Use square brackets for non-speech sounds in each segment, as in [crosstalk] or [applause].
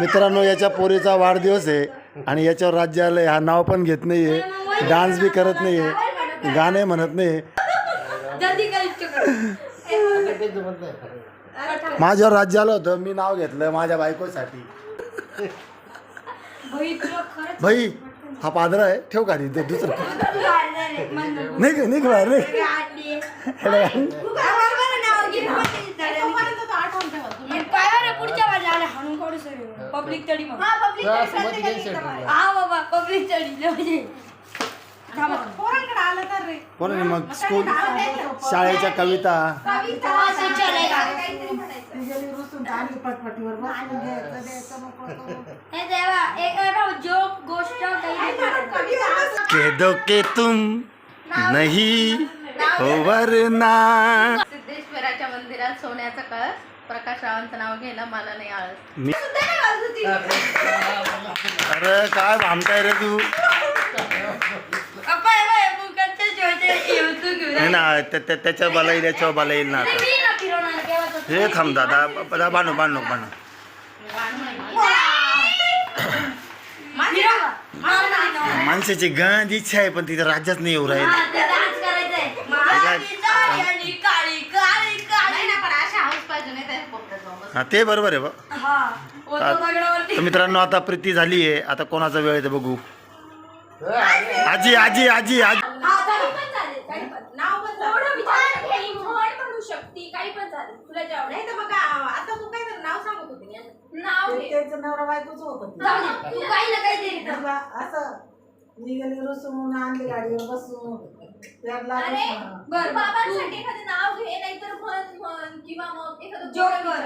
मित्रांनो याच्या पोरीचा वाढदिवस आहे आणि याच्यावर राज्याला ह्या नाव पण घेत नाही आहे डान्स बी करत नाही आहे गाणे म्हणत नाही माझ्यावर राज्य आलं होतं मी नाव घेतलं माझ्या बायकोसाठी. भाई हा पादरा आहे ठेव का तिथे दुसरं. नाही नाही बाहेर नाही पब्लिक तडी मग. हा पब्लिक हा, हा बाबा पब्लिक तडी म्हणजे पोरांकडे आलं तर रे. मग स्कूल शाळेच्या कविता. के तुम नाही हो वरना. सिद्धेश्वराच्या मंदिरात सोन्याचा नाव घ्यायला मला नाही आळस मी अरे काय भामताय रे तू? अप्पा हे नाही ना त्या- त्या- त्याच्या बाला येईल याच्यावर बाला येईल ना आता. मी ना फिरवणार केव्हा हे थांब दादा दादा बांधू बांधू बांधू. माणसाची गंज इच्छा आहे पण तिथे राज्यात नाही येऊ राहील. हा ते बरोबर आहे बघ मित्रांनो आता प्रीती झाली आहे. आता कोणाचा वेळ आहे ते बघू. आजी आजी आजी आजी. बाबांसाठी एखादं नाव घे नाहीतर म्हण म्हण किंवा मग एखादं जोकर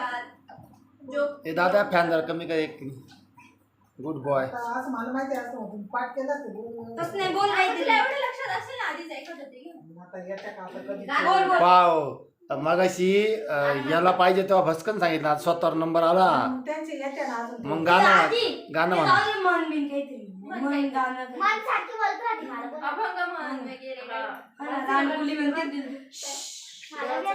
हे दादा फॅन जरा कमी कर एक गुड बॉय आता असं मला माहिती आहे असं होतं पाठ केलं असतं. तसं नाही बोल तुला काहीतरी एवढं लक्षात असेल ना आधीच एखादं ते घे आता याच्या का आता कधी बोल बोल वाव मगाशी अं, याला पाहिजे तेव्हा भस्कन सांगितलं आज स्वतःवर नंबर आला मग त्यांचे येते ना अजून मग गाणं आधी, गाणं ते म्हणा जाऊ दे म्हण बिन काहीतरी म्हण गाणं काही. अभंग म्हण वगैरे हा ना, लहान मुली म्हणते होते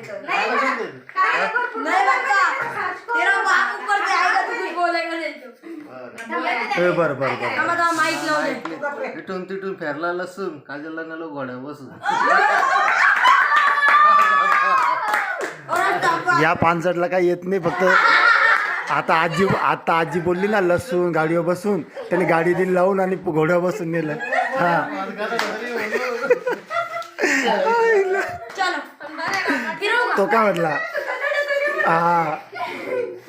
बर. बर बर आम्हाला माईक लावले इथून तिथून फेरला लसूण काजलला नलो गोड्या बसून या पानसटला काही येत नाही फक्त आता आजी आता आजी बोलली ना लसूण गाडीवर बसून त्याने गाडी दिली लावून आणि घोड्यावर बसून नेलं. हा. [laughs] तो काय म्हटला? हा.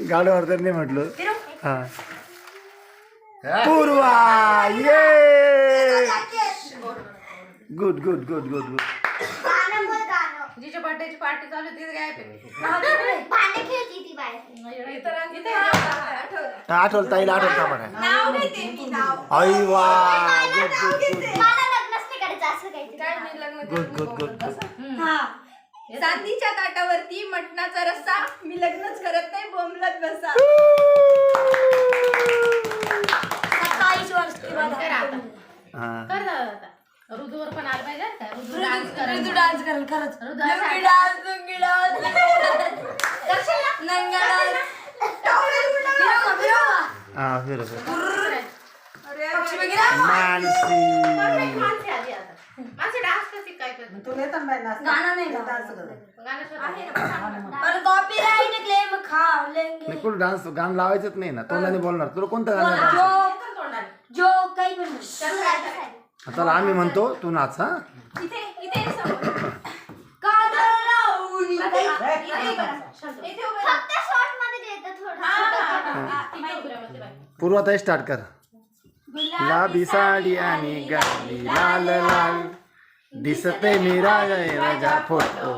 गाडीवर तर नाही म्हटलं. हा. पूर्वा. ये. Good good good good good जिच्या बर्थडेची पार्टी चालू होती तिथे काय आठवलं ताईला का आई वा good good good good good good good हा. चांदीच्या ताटावरती मटणाचा रस्सा. मी लग्नच करत नाही बोंबलत बसा. सत्तावीस वर्ष के बाद कर दादा आता. ऋतूवर पण आलं पाहिजे बरं का? ऋतू डान्स करेल तू डान्स करेल खरंच. ऋतू असं लुंगी डान्स लुंगी डान्स. नंगा डान्स. फिरव का, फिरव. का? हा फिर फिर पक्षी बघितला? मानसी. माणसे आली आता. माणसे डान्स बाई? गाणं नाही करा. कॉपीराइट क्लेम खा लेंगे कोण डान्स गाणं लावायचंच नाही ना तोंडाने बोलणार. तुला कोणतं गाणं बोला, आहे? जो जो काही पण म्हण. चला आम्ही म्हणतो तू नाच हा. इथे इथे समोर. काजळ लावून इथे. इथे उभं राहा. इथे उभं राहा. हा, हा, हा, हा. इथे उभी राहा, बाई. पूर्वाताई स्टार्ट कर. गुलाबी साडी आणि गाडी लाल लाल. दिसते मी राजा राजा फोटो.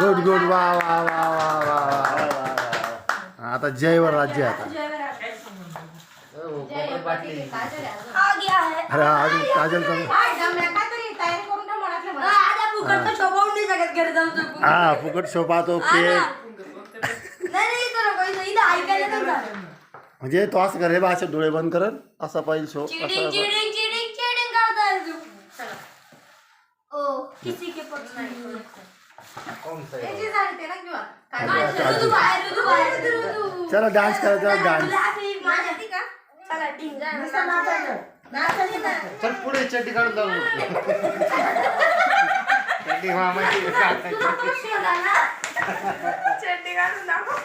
गुड गुड वा वा वा वा वा वा आता जयवर राज्य आता. अरे अजून काजल हा फुकट शोभा तो म्हणजे तो असं करे बा असं डोळे बंद करत असा पाहिजे शो असं याची झाली ते ना किंवा? काय ऋतू बाहेर ऋतू बाहेर ऋतू चला डान्स करायचा डान्स गुलाबी माझ्या ती का? चला टिंग जा नुसतं नाचायचं. नाचायचं नाही. चल पुढे चड्डी काढून जाऊ. चड्डी मामाची शोधा ना. चड्डी घालून दाखव.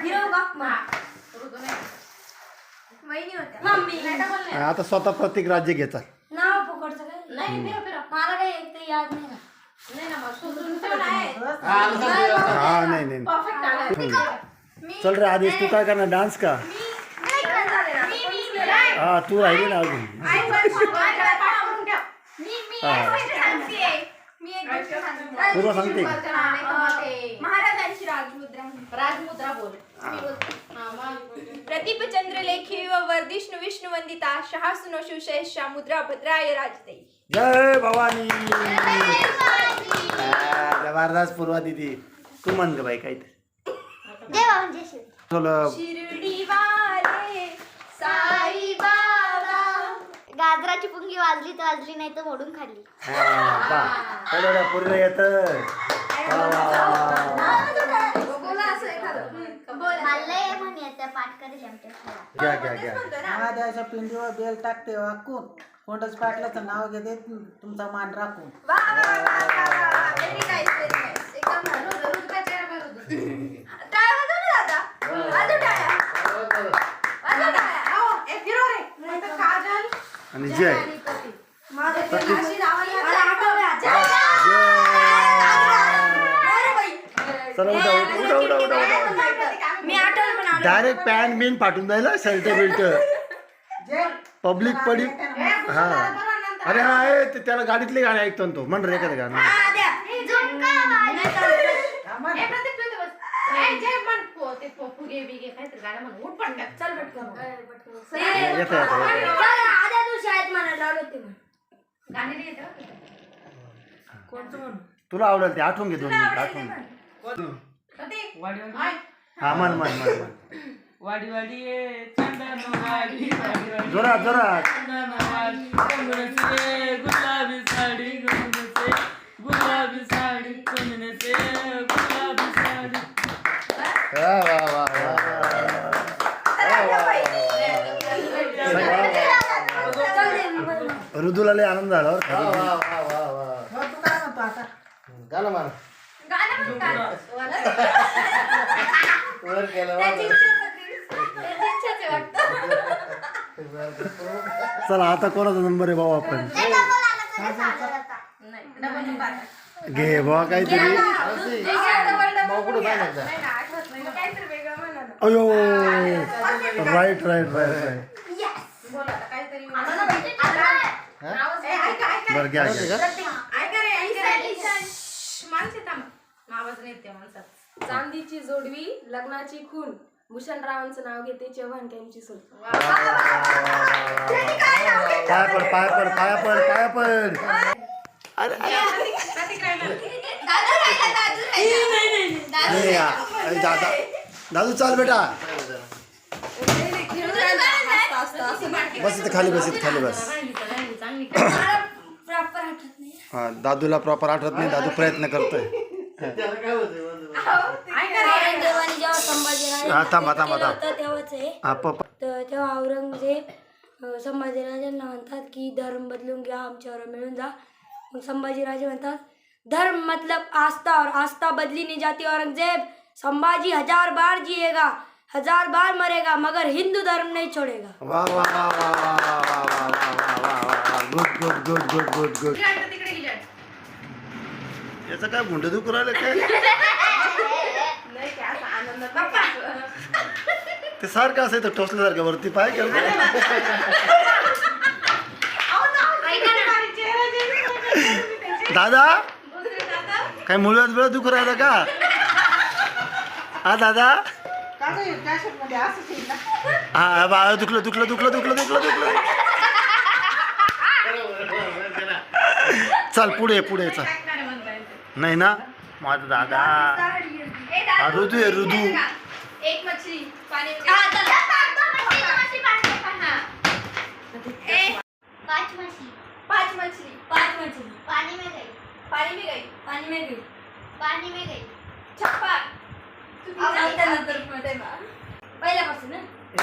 फिरव का? ऋतू नाही. वहिनी होत्या. मम्मी. आता स्वतः प्रत्येक राज्य घेतात. नाव काय? नाही काही एक तर याद नाही ना. नाही ना मग सुचून ठेव ना आहे. हा, आलं समजलं. हा नाही नाही Perfect आलं. चल रे आदेश तू काय करणार? डान्स का? हा तू राहिली ना अजून. गोष्ट सांगते. पूर्व सांगते. का? वरच्या नावाने कमावते. महाराजांची राजमुद्रा राजमुद्रा बोल. मी बोलते. हा, मग. प्रदीपचंद्र लेखी व वर्धिष्णू विष्णू वंदिता शहासुनो शिवशयशा मुद्रा भद्राय राजते जय भवानी. जबरदस्त पूर्वा दिदी. तू म्हण ग बाई काहीतरी. गाजराची पुंगी वाजली तर वाजली नाही तर मोडून खाल्ली. पूर्ण येत. घ्या घ्या पिंडीवर बेल टाकते वाकून. कोणतंच पाटलाचं नाव घेते तुमचा मान राखून वा वा वा वा वा व्हेरी नाईस व्हेरी नाईस एकदम भारी. ऋतू, ऋतू काय चेहरा बघ ऋतू. टाळ्या वाजव ना दादा वाजव टाळ्या वाजव टाळ्या हो, ए, फिरव रे. नंतर काजल आणि जय आणि पती. माझं ते अशी लावायला मला आठवलं आता. अरे बाई. चला उठा उठा उठा उठा उठा उठा मी आठवलं पण आठवलं. डायरेक्ट पॅन बिन पाठवून जायला शर्ट बिल्ट जे पब्लिक पडी हा अरे हा ए, ते त्याला गाडीतली गाणी ऐकतो ना तो म्हण रे एखादं गाणं हा, द्या. झुमका वाजली. आम्हाला ए, प्रतीक, तू इथं बस. ए, जय म्हण. पो- ते पो- फुगे बिगे काहीतरी गाणं म्हण. उठ पटकन. चल पटकन. येतं येतं येतं. चल, आद्या तू शाळेत म्हणायला लावलं होते म्हणे. गाणी नाही येत हं. तुला आवडेल ते आठवून घे दोन मिनिट आठवून घे. हा मन मन मन मन वाडी वाडी चंदन वाडी जोरात जोरात. चंदन वाडी कोंगणचे गुलाबी साडी कोंगणचे गुलाबी साडी कोंगणचे गुलाबी वा वा वा वा. ऋतूला लय आनंद झाला बरं का गाणं म्हणा. वर चला आता कोणाचा नंबर आहे भाऊ आपण? घे बा काहीतरी. अयो. राईट राईट राईट राईट घ्या चांदीची जोडवी लग्नाची खून. भूषणरावांचं नाव घेते चव्हाण त्यांची सून पाय पड पाय पड पाय पड पाय पड नाही, या. अरे दादा दादू चाल बेटा. बस इथे खाली बस इथे खाली बस. हा दादूला प्रॉपर आठवत नाही दादू प्रयत्न करतोय. त्याला काय होतं संभाजीराजे हा, थांबा, थांबा, केलं थांबा. होतं तेव्हाच आहे हा पप्पा तर तेव्हा औरंगजेब अं, संभाजीराजांना म्हणतात की धर्म बदलून घ्या आमच्यावर मिळून जा मग संभाजीराजे म्हणतात धर्म मतलब आस्था और आस्था बदली नहीं जाती औरंगजेब संभाजी हजार बार जिएगा हजार बार मरेगा मगर हिंदू धर्म नहीं छोड़ेगा वा वा वा वा वा वा वा वा वा वा वा good good good good good good तिकडे आता तिकडे गेली आहे. याचं काय गुंड दुखू राहिलं काय असं? ते सारखं असायचं टोचल्यासारखं वरती पाय करतो दादा? काय मुळव्यात वेळ दुखू राहिलं का? हा दादा? हे हा बा दुखलं दुखलं दुखलं दुखलं दुखलं दुखलं. चल पुढे पुढे चल. नाही ना? माझा दादा. हा, ऋतू आहे, ऋतू. एक मछली पाणी में हा, चल. हाँ. ए, पाँच मछली पांच मछली पाँच मछली पानी में गई. पानी में गई पानी में गई. पानी में गई. छप्पा अब नंतर नंतर मध्ये पहिल्यापासून ना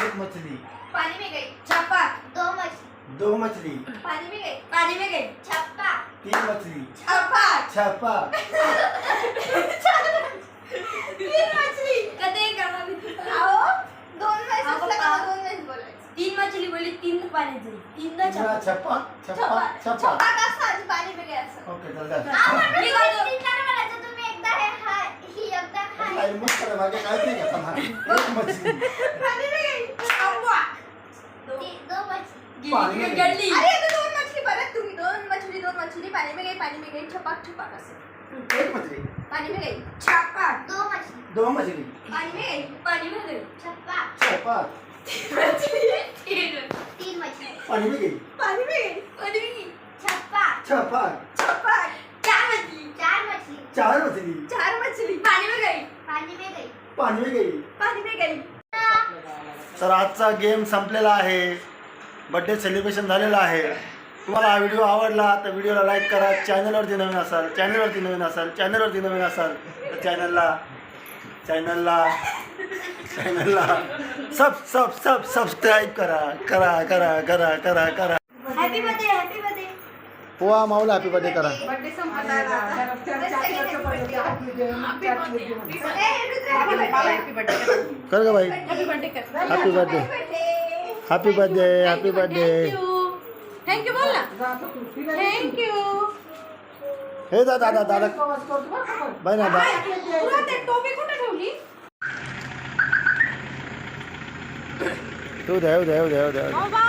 एक मछली पानी में गई. छप्पा दो मछली दो मछली पानी में गई पानी में गई. छप्पा तीन मछली छप्पा छापा [laughs] तीन मछली. कधी मी? आओ दोन वेळेस असलं का दोन वेळेस बोलायचं? तीन मछली बोली तीन पाण्यात जाईल तीनदा छप्पा छप्पा छप्पा छप्पा छप्पा छप्पा का असतं आणि पाणी में गया असं? ओके चल जा. मी करतो. तुम्ही एकदा हे हाय ही एकदा हाय. काय आहे, मागे काय ते घेता ना. एक मछली. पानी में गई अव्वा दो. दो मछली. पाणी. गडली अरे तो दोन मछली परत तुम्ही. दोन मछली दोन मछली पानी में गई पानी में गई छपाक छपाक असं. एक मछली पानी में गई छपाक दो मछली दो मछली पानी में गई पाणी में गई छपाक छापा तीन मछली पाणी में गई पानी में गई पानी में गई छपाक छापा छपाक चार मछली चार मछली चार मछली चार मछली पानी में गई पानी में गई पाणी में गई पानी में गई तर आजचा गेम संपलेला आहे. बड्डे सेलिब्रेशन झालेलं आहे. तुम्हाला हा व्हिडिओ आवडला तर व्हिडिओला लाईक करा चॅनलवरती नवीन असाल चॅनलवरती नवीन असाल चॅनलवरती नवीन असाल तर चॅनलला चॅनलला चॅनलला सब सब सब सबस्क्राईब करा करा करा करा करा करा हॅपी बर्थडे हॅपी बर्थडे पोहा माऊला हॅपी बर्थडे करा बर्थडे कर ग बाई happy birthday happy birthday happy birthday happy birthday thank you बोल ना जातो तू. तिला दे. थँक्यू हे दा दादा दादा प्रवास करतो बरं का पण. बाय ना दा तुला ते टोपी कुठे ठेवली येऊ द्या येऊ द्या येऊ द्या येऊ द्या ओ बा